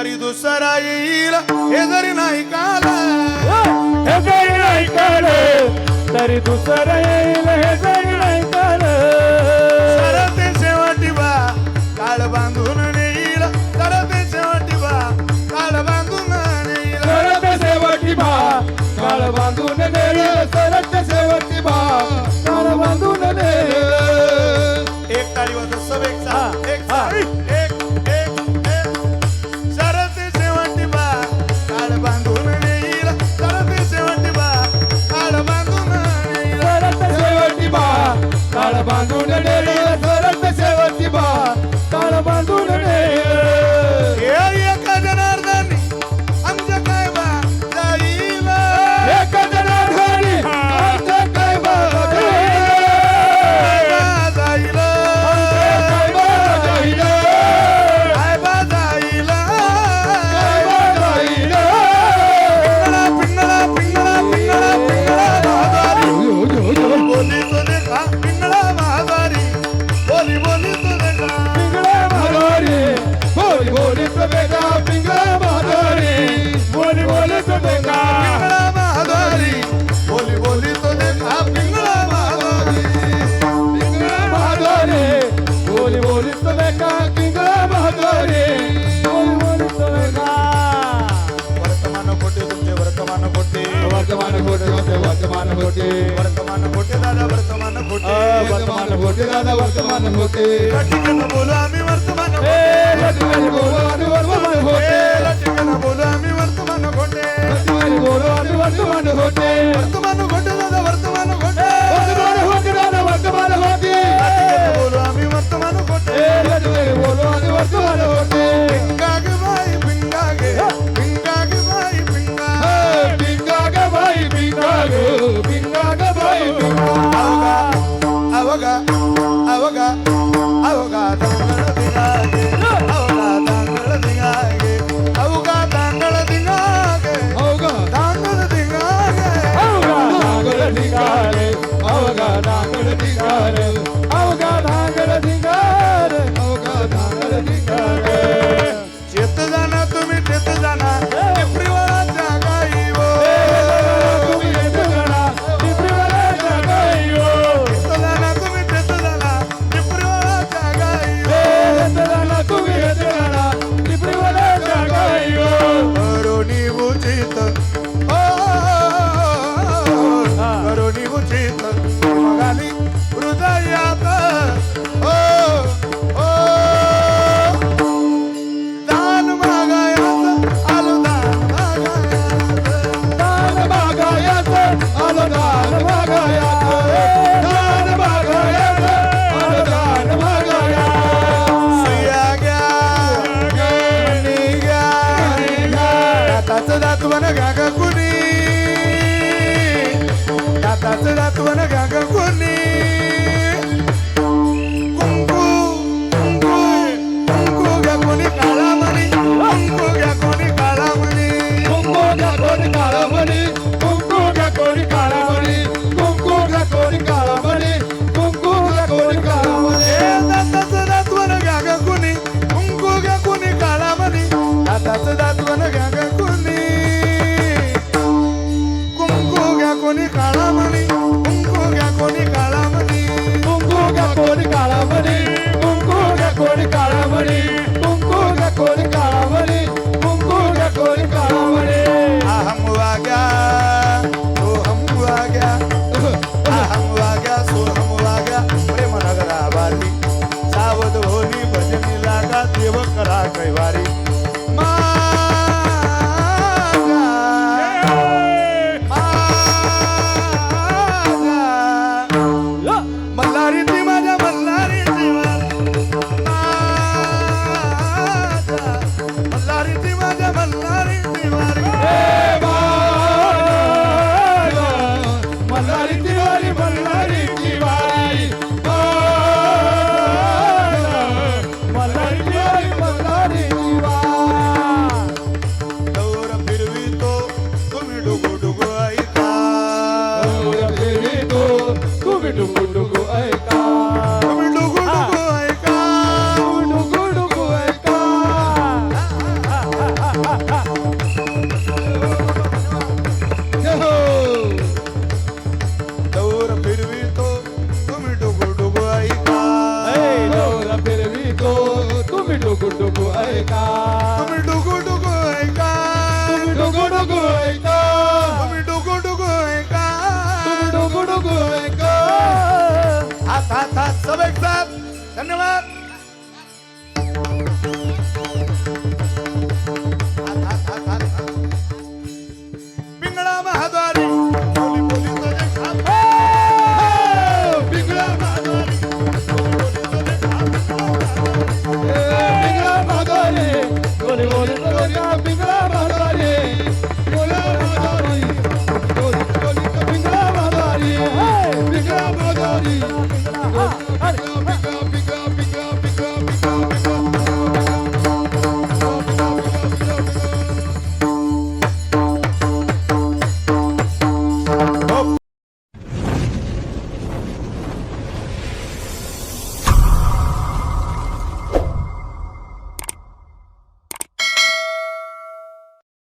हो, तरी दुसरा येईल हे जरी नाही काल हे जरी नाही काल तरी दुसरा येईल हे जरी नाही काल सरते शेवटी बा काळ बांधून వర్తమాన కొట్టి వర్తమాన కొట్టి వర్తమాన కొట్టి వర్తమాన కొట్టి దాదా వర్తమాన కొట్టి వర్తమాన కొట్టి దాదా వర్తమాన కొట్టి రటికన బోలో ఆమి వర్తమాన కొట్టి రటికన బోలో ఆమి వర్తమాన కొట్టి రటికన బోలో ఆమి వర్తమాన కొట్టి రటికన బోలో వర్తమాన కొట్టి వర్తమాన కొట్టి దాదా వర్తమాన కొట్టి వర్తమాన కొట్టి దాదా వర్తమాన కొట్టి రటికన బోలో వర్తమాన కొట్టి రటికన బోలో వర్తమాన కొట్టి Yoga. Twitter. everybody. ডুকু ডুকু একা Pick up, pick up, pick up, pick up, pick up, pick up, pick up.